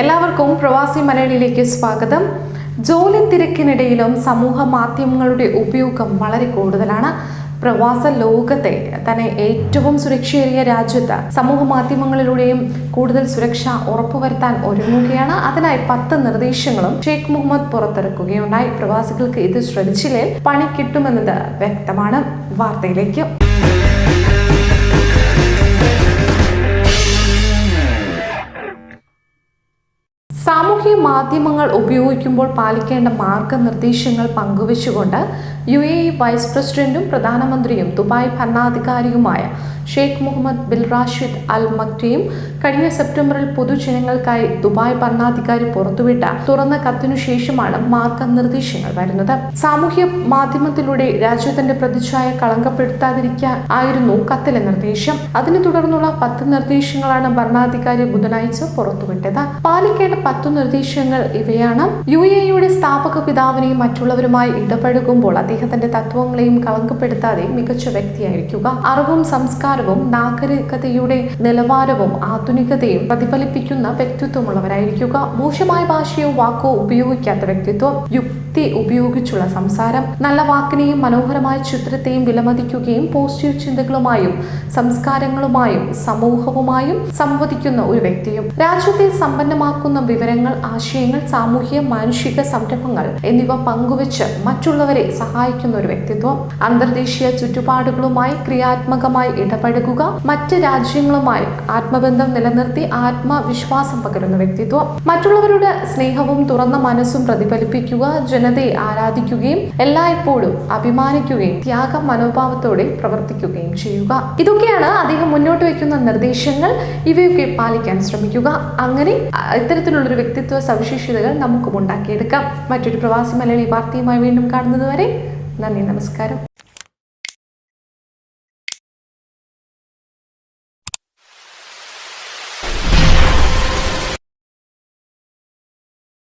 എല്ലാവർക്കും പ്രവാസി മലയാളിയിലേക്ക് സ്വാഗതം. ജോലി തിരക്കിനിടയിലും സമൂഹ മാധ്യമങ്ങളുടെ ഉപയോഗം വളരെ കൂടുതലാണ്. പ്രവാസ ലോകത്തെ തന്നെ ഏറ്റവും സുരക്ഷയേറിയ രാജ്യത്ത് സമൂഹ മാധ്യമങ്ങളിലൂടെയും കൂടുതൽ സുരക്ഷ ഉറപ്പുവരുത്താൻ ഒരുങ്ങുകയാണ്. അതിനായി പത്ത് നിർദ്ദേശങ്ങളും ഷെയ്ഖ് മുഹമ്മദ് പുറത്തിറക്കുകയുണ്ടായി. പ്രവാസികൾക്ക് ഇത് ശ്രദ്ധിച്ചില്ലേ? പണി കിട്ടുമെന്നത് വ്യക്തമാണ്. വാർത്തയിലേക്ക്. സാമൂഹ്യ മാധ്യമങ്ങൾ ഉപയോഗിക്കുമ്പോൾ പാലിക്കേണ്ട മാർഗനിർദ്ദേശങ്ങൾ പങ്കുവച്ചുകൊണ്ട് യു എ ഇ വൈസ് പ്രസിഡന്റും പ്രധാനമന്ത്രിയും Dubai ഭരണാധികാരിയുമായ Sheikh Mohammed bin Rashid Al മക്റ്റിയും കഴിഞ്ഞ സെപ്റ്റംബറിൽ പൊതുജനങ്ങൾക്കായി ദുബായ് ഭരണാധികാരി പുറത്തുവിട്ട തുറന്ന കത്തിനു ശേഷമാണ് മാർഗനിർദ്ദേശങ്ങൾ വരുന്നത്. സാമൂഹ്യ മാധ്യമത്തിലൂടെ രാജ്യത്തിന്റെ പ്രതിച്ഛായ കളങ്കപ്പെടുത്താതിരിക്കാൻ ആയിരുന്നു കത്തിലെ നിർദ്ദേശം. അതിനു തുടർന്നുള്ള പത്ത് നിർദ്ദേശങ്ങളാണ് ഭരണാധികാരി ബുധനാഴ്ച പുറത്തുവിട്ടത്. പാലിക്കേണ്ട പത്തു നിർദ്ദേശങ്ങൾ ഇവയാണ്. യു എ യുടെ സ്ഥാപക പിതാവിനെയും മറ്റുള്ളവരുമായി ഇടപഴകുമ്പോൾ അദ്ദേഹത്തിന്റെ തത്വങ്ങളെയും കളങ്കപ്പെടുത്താതെ മികച്ച വ്യക്തിയായിരിക്കുക. അറിവും സംസ്കാരവും നാഗരികതയുടെ നിലവാരവും ആധുനികതയും പ്രതിഫലിപ്പിക്കുന്ന വ്യക്തിത്വമുള്ളവരായിരിക്കുക. മോശമായ ഭാഷയോ വാക്കോ ഉപയോഗിക്കാത്ത വ്യക്തിത്വം യുക്തി ഉപയോഗിച്ചുള്ള സംസാരം നല്ല വാക്കിനെയും മനോഹരമായ ചിത്രത്തെയും വിലമതിക്കുകയും പോസിറ്റീവ് ചിന്തകളുമായും സംസ്കാരങ്ങളുമായും സമൂഹവുമായും സംവദിക്കുന്ന ഒരു വ്യക്തിയും. രാജ്യത്തെ സമ്പന്നമാക്കുന്ന വിവരങ്ങൾ ആശയങ്ങൾ സാമൂഹ്യ മാനുഷിക സംരംഭങ്ങൾ എന്നിവ പങ്കുവച്ച് മറ്റുള്ളവരെ സഹായിക്കുന്ന ഒരു വ്യക്തിത്വം. അന്തർദേശീയ ചുറ്റുപാടുകളുമായി ക്രിയാത്മകമായി ഇടപഴകുക മറ്റ് രാജ്യങ്ങളുമായി ആത്മബന്ധം നിലനിർത്തി ആത്മവിശ്വാസം പകരുന്ന വ്യക്തിത്വം. മറ്റുള്ളവരുടെ സ്നേഹവും തുറന്ന മനസ്സും പ്രതിഫലിപ്പിക്കുക ജനതയെ ആരാധിക്കുകയും എല്ലായ്പ്പോഴും അഭിമാനിക്കുകയും ത്യാഗ മനോഭാവത്തോടെ പ്രവർത്തിക്കുകയും ചെയ്യുക. ഇതൊക്കെയാണ് അദ്ദേഹം മുന്നോട്ട് വയ്ക്കുന്ന നിർദ്ദേശങ്ങൾ. ഇവയൊക്കെ പാലിക്കാൻ ശ്രമിക്കുക. അങ്ങനെ ഇത്തരത്തിലുള്ള ഇത്തരത്തിലുള്ളൊരു വ്യക്തിത്വ സവിശേഷതകൾ നമുക്കും ഉണ്ടാക്കിയെടുക്കാം. മറ്റൊരു പ്രവാസി മലയാളി വാർത്തയുമായി വീണ്ടും കാണുന്നതുവരെ നന്ദി നമസ്കാരം.